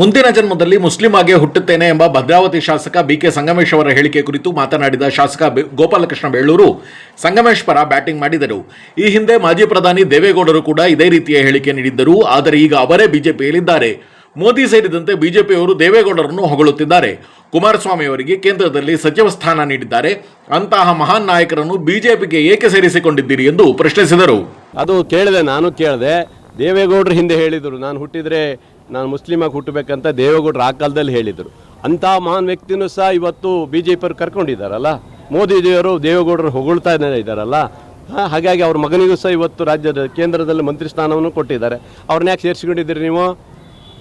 ಮುಂದಿನ ಜನ್ಮದಲ್ಲಿ ಮುಸ್ಲಿಂ ಆಗಿ ಹುಟ್ಟುತ್ತೇನೆ ಎಂಬ ಭದ್ರಾವತಿ ಶಾಸಕ ಬಿ ಕೆ ಸಂಗಮೇಶ್ ಅವರ ಹೇಳಿಕೆ ಕುರಿತು ಮಾತನಾಡಿದ ಶಾಸಕ ಗೋಪಾಲಕೃಷ್ಣ ಬೆಳ್ಳೂರು ಸಂಗಮೇಶ್ ಪರ ಬ್ಯಾಟಿಂಗ್ ಮಾಡಿದರು. ಈ ಹಿಂದೆ ಮಾಜಿ ಪ್ರಧಾನಿ ದೇವೇಗೌಡರು ಕೂಡ ಇದೇ ರೀತಿಯ ಹೇಳಿಕೆ ನೀಡಿದ್ದರು. ಆದರೆ ಈಗ ಅವರೇ ಬಿಜೆಪಿಯಲ್ಲಿದ್ದಾರೆ. ಮೋದಿ ಸೇರಿದಂತೆ ಬಿಜೆಪಿಯವರು ದೇವೇಗೌಡರನ್ನು ಹೊಗಳುತ್ತಿದ್ದಾರೆ. ಕುಮಾರಸ್ವಾಮಿ ಅವರಿಗೆ ಕೇಂದ್ರದಲ್ಲಿ ಸಚಿವ ಸ್ಥಾನ ನೀಡಿದ್ದಾರೆ. ಅಂತಹ ಮಹಾನ್ ನಾಯಕರನ್ನು ಬಿಜೆಪಿಗೆ ಏಕೆ ಸೇರಿಸಿಕೊಂಡಿದ್ದೀರಿ ಎಂದು ಪ್ರಶ್ನಿಸಿದರು. ಅದು ಕೇಳಿದೆ, ನಾನು ಕೇಳಿದೆ. ದೇವೇಗೌಡರು ಹಿಂದೆ ಹೇಳಿದರು, ನಾನು ಹುಟ್ಟಿದರೆ ನಾನು ಮುಸ್ಲಿಮಾಗಿ ಹುಟ್ಟಬೇಕಂತ ದೇವೇಗೌಡರು ಆ ಕಾಲದಲ್ಲಿ ಹೇಳಿದರು. ಅಂಥ ಮಹಾನ್ ವ್ಯಕ್ತಿನೂ ಸಹ ಇವತ್ತು ಬಿ ಜೆ ಪಿಯವ್ರು ಕರ್ಕೊಂಡಿದ್ದಾರಲ್ಲ? ಮೋದಿಜಿಯವರು ದೇವೇಗೌಡರು ಹೊಗಳ್ತಾ ಇದ್ದಾರಲ್ಲ? ಹಾಗಾಗಿ ಅವ್ರ ಮಗನಿಗೂ ಸಹ ಇವತ್ತು ರಾಜ್ಯದ ಕೇಂದ್ರದಲ್ಲಿ ಮಂತ್ರಿ ಸ್ಥಾನವನ್ನು ಕೊಟ್ಟಿದ್ದಾರೆ. ಅವ್ರನ್ನ ಯಾಕೆ ಸೇರಿಸಿಕೊಂಡಿದ್ದೀರಿ ನೀವು?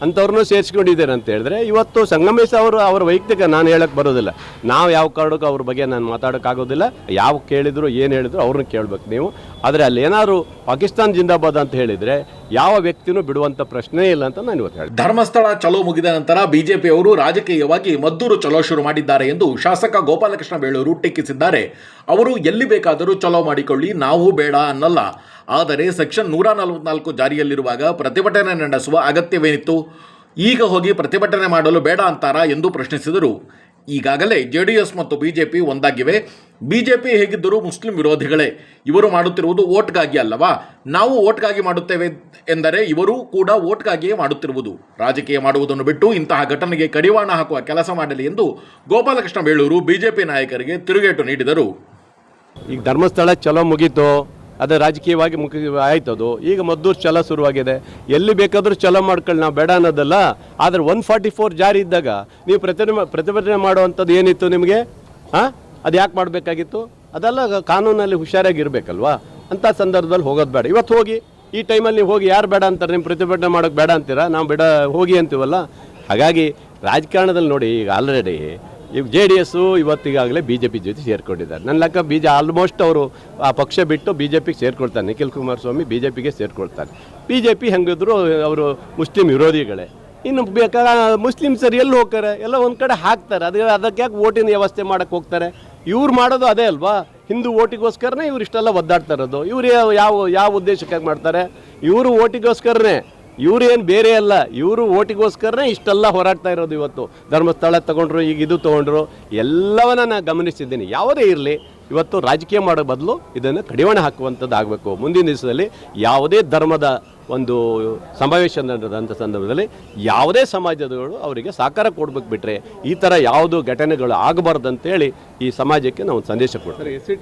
ಅಂಥವ್ರನ್ನೂ ಸೇರಿಸ್ಕೊಂಡಿದ್ದೇನೆ ಅಂತ ಹೇಳಿದ್ರೆ, ಇವತ್ತು ಸಂಗಮೇಶ್ ಅವರು ಅವರ ವೈಯಕ್ತಿಕ ನಾನು ಹೇಳಕ್ಕೆ ಬರೋದಿಲ್ಲ. ನಾವು ಯಾವ ಕಾರಣಕ್ಕೂ ಅವ್ರ ಬಗ್ಗೆ ನಾನು ಮಾತಾಡೋಕ್ಕಾಗೋದಿಲ್ಲ ಯಾವ ಕೇಳಿದ್ರು, ಏನು ಹೇಳಿದ್ರು ಅವ್ರನ್ನ ಕೇಳಬೇಕು ನೀವು. ಆದರೆ ಅಲ್ಲಿ ಏನಾದ್ರು ಪಾಕಿಸ್ತಾನ್ ಜಿಂದಾಬಾದ್ ಅಂತ ಹೇಳಿದರೆ, ಯಾವ ವ್ಯಕ್ತಿನೂ ಬಿಡುವಂಥ ಪ್ರಶ್ನೆ ಇಲ್ಲ ಅಂತ ನಾನು ಇವತ್ತು ಹೇಳಿ ಧರ್ಮಸ್ಥಳ ಚಲೋ ಮುಗಿದ ನಂತರ ಬಿಜೆಪಿಯವರು ರಾಜಕೀಯವಾಗಿ ಮದ್ದೂರು ಚಲೋ ಶುರು ಮಾಡಿದ್ದಾರೆ ಎಂದು ಶಾಸಕ ಗೋಪಾಲಕೃಷ್ಣ ಬೇಳೂರು ಟೀಕಿಸಿದ್ದಾರೆ. ಅವರು ಎಲ್ಲಿ ಬೇಕಾದರೂ ಚಲೋ ಮಾಡಿಕೊಳ್ಳಿ, ನಾವು ಬೇಡ ಅನ್ನಲ್ಲ. ಆದರೆ ಸೆಕ್ಷನ್ ನೂರ ನಲವತ್ನಾಲ್ಕು ಜಾರಿಯಲ್ಲಿರುವಾಗ ಪ್ರತಿಭಟನೆ ನಡೆಸುವ ಅಗತ್ಯವೇನಿತ್ತು? ಈಗ ಹೋಗಿ ಪ್ರತಿಭಟನೆ ಮಾಡಲು ಬೇಡ ಅಂತಾರಾ ಎಂದು ಪ್ರಶ್ನಿಸಿದರು. ಈಗಾಗಲೇ ಜೆಡಿಎಸ್ ಮತ್ತು ಬಿಜೆಪಿ ಒಂದಾಗಿವೆ. ಬಿಜೆಪಿ ಹೇಗಿದ್ದರೂ ಮುಸ್ಲಿಂ ವಿರೋಧಿಗಳೇ. ಇವರು ಮಾಡುತ್ತಿರುವುದು ಓಟ್ಗಾಗಿ ಅಲ್ಲವಾ? ನಾವು ಓಟ್ಗಾಗಿ ಮಾಡುತ್ತೇವೆ ಎಂದರೆ ಇವರು ಕೂಡ ಓಟ್ಗಾಗಿಯೇ ಮಾಡುತ್ತಿರುವುದು. ರಾಜಕೀಯ ಮಾಡುವುದನ್ನು ಬಿಟ್ಟು ಇಂತಹ ಘಟನೆಗೆ ಕಡಿವಾಣ ಹಾಕುವ ಕೆಲಸ ಮಾಡಲಿ ಎಂದು ಗೋಪಾಲಕೃಷ್ಣ ಬೇಳೂರು ಬಿಜೆಪಿ ನಾಯಕರಿಗೆ ತಿರುಗೇಟು ನೀಡಿದರು. ಈಗ ಧರ್ಮಸ್ಥಳ ಚಲೋ ಮುಗೀತು. ಅದು ರಾಜಕೀಯವಾಗಿ ಮುಖ ಆಯ್ತು ಅದು. ಈಗ ಮದ್ದೂರು ಛಲ ಶುರುವಾಗಿದೆ. ಎಲ್ಲಿ ಬೇಕಾದರೂ ಚಲೋ ಮಾಡ್ಕೊಳ್ಳಿ ನಾವು ಬೇಡ ಅನ್ನೋದಲ್ಲ. ಆದರೆ ಒನ್ ಫಾರ್ಟಿ ಫೋರ್ ಜಾರಿ ಇದ್ದಾಗ ನೀವು ಪ್ರತಿಭಟನೆ ಪ್ರತಿಭಟನೆ ಮಾಡುವಂಥದ್ದು ಏನಿತ್ತು ನಿಮಗೆ? ಹಾಂ? ಅದು ಯಾಕೆ ಮಾಡಬೇಕಾಗಿತ್ತು? ಅದೆಲ್ಲ ಕಾನೂನಲ್ಲಿ ಹುಷಾರಾಗಿರ್ಬೇಕಲ್ವಾ ಅಂಥ ಸಂದರ್ಭದಲ್ಲಿ ಹೋಗೋದು ಬೇಡ. ಇವತ್ತು ಹೋಗಿ, ಈ ಟೈಮಲ್ಲಿ ನೀವು ಹೋಗಿ ಯಾರು ಬೇಡ ಅಂತಾರೆ? ನಿಮ್ಮ ಪ್ರತಿಭಟನೆ ಮಾಡೋಕ್ಕೆ ಬೇಡ ಅಂತೀರಾ? ನಾವು ಬೇಡ, ಹೋಗಿ ಅಂತೀವಲ್ಲ? ಹಾಗಾಗಿ ರಾಜಕಾರಣದಲ್ಲಿ ನೋಡಿ ಈಗ ಆಲ್ರೆಡಿ ಈಗ ಜೆ ಡಿ ಎಸ್ಸು ಇವತ್ತಿಗಾಗಲೇ ಬಿ ಜೆ ಪಿ ಜೊತೆ ಸೇರ್ಕೊಂಡಿದ್ದಾರೆ. ನನ್ನ ಲೆಕ್ಕ ಬಿ ಜೆ ಆಲ್ಮೋಸ್ಟ್ ಅವರು ಆ ಪಕ್ಷ ಬಿಟ್ಟು ಬಿ ಜೆ ಪಿಗೆ ಸೇರ್ಕೊಳ್ತಾರೆ. ನಿಖಿಲ್ ಕುಮಾರಸ್ವಾಮಿ ಬಿ ಜೆ ಪಿಗೆ ಸೇರ್ಕೊಳ್ತಾರೆ. ಬಿ ಜೆ ಪಿ ಹೆಂಗಿದ್ರು ಅವರು ಮುಸ್ಲಿಂ ವಿರೋಧಿಗಳೇ. ಇನ್ನು ಬೇಕಾ ಮುಸ್ಲಿಮ್ಸರು ಎಲ್ಲಿ ಹೋಗ್ತಾರೆ? ಎಲ್ಲ ಒಂದು ಕಡೆ ಹಾಕ್ತಾರೆ. ಅದು ಅದಕ್ಕೆ ಯಾಕೆ ಓಟಿನ ವ್ಯವಸ್ಥೆ ಮಾಡೋಕ್ಕೆ ಹೋಗ್ತಾರೆ? ಇವ್ರು ಮಾಡೋದು ಅದೇ ಅಲ್ವಾ? ಹಿಂದೂ ಓಟಿಗೋಸ್ಕರನೇ ಇವ್ರು ಇಷ್ಟೆಲ್ಲ ಒದ್ದಾಡ್ತಾ ಇರೋದು. ಇವ್ರು ಯಾವ ಯಾವ ಉದ್ದೇಶಕ್ಕಾಗಿ ಮಾಡ್ತಾರೆ? ಇವರು ಓಟಿಗೋಸ್ಕರನೇ ಇವ್ರು ಏನು ಬೇರೆ ಅಲ್ಲ, ಇವರು ಓಟಿಗೋಸ್ಕರನೇ ಇಷ್ಟೆಲ್ಲ ಹೋರಾಡ್ತಾ ಇರೋದು ಇವತ್ತು. ಧರ್ಮಸ್ಥಳ ತಗೊಂಡ್ರು, ಈಗ ಇದು ತಗೊಂಡ್ರು, ಎಲ್ಲವನ್ನ ನಾನು ಗಮನಿಸಿದ್ದೀನಿ ಯಾವುದೇ ಇರಲಿ, ಇವತ್ತು ರಾಜಕೀಯ ಮಾಡೋ ಬದಲು ಇದನ್ನು ಕಡಿವಾಣ ಹಾಕುವಂಥದ್ದು ಆಗಬೇಕು ಮುಂದಿನ ದಿವಸದಲ್ಲಿ ಯಾವುದೇ ಧರ್ಮದ ಒಂದು ಸಮಾವೇಶ ನಡೆದಂಥ ಸಂದರ್ಭದಲ್ಲಿ ಯಾವುದೇ ಸಮಾಜದವರು ಅವರಿಗೆ ಸಹಕಾರ ಕೊಡ್ಬೇಕು ಬಿಟ್ಟರೆ ಈ ಥರ ಯಾವುದು ಘಟನೆಗಳು ಆಗಬಾರ್ದು ಅಂತೇಳಿ ಈ ಸಮಾಜಕ್ಕೆ ನಾವು ಸಂದೇಶ ಕೊಡ್ತೀವಿ.